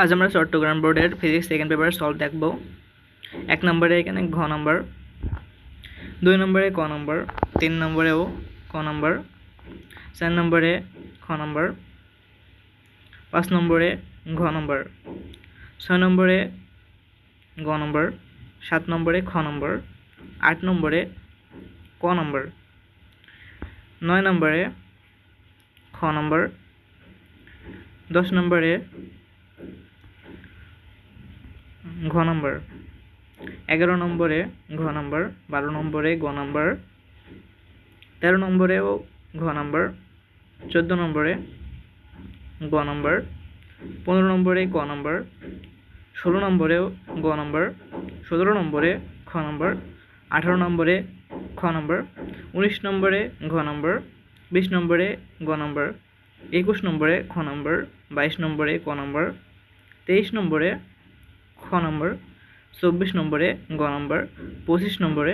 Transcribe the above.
আজ আমরা চট্টগ্রাম বোর্ডের ফিজিক্স সেকেন্ড পেপার সলভ দেখব। এক নম্বরে এখানে ঘ নম্বর, দুই নম্বরে ক নম্বর, তিন নম্বরেও ক নম্বর, চার নম্বরে খ নম্বর, পাঁচ নম্বরে ঘ নম্বর, ছয় নম্বরে গ নম্বর, সাত নম্বরে খ নম্বর, আট নম্বরে ক নম্বর, নয় নম্বরে খ নম্বর, দশ নম্বরে ঘ নম্বর। এগারো নম্বরে ঘ নম্বর, বারো নম্বরে গ নম্বর, তেরো নম্বরেও ঘ নম্বর, চোদ্দ নম্বরে গ নম্বর, পনেরো নম্বরে ক নম্বর, ষোলো নম্বরেও গ নম্বর, সতেরো নম্বরে খ নম্বর, আঠারো নম্বরে খ নম্বর, উনিশ নম্বরে ঘ নম্বর, বিশ নম্বরে গ নম্বর, একুশ নম্বরে খ নম্বর, বাইশ নম্বরে ক নম্বর, তেইশ নম্বরে খ নম্বর চব্বিশ নম্বরে গ নম্বর পঁচিশ নম্বরে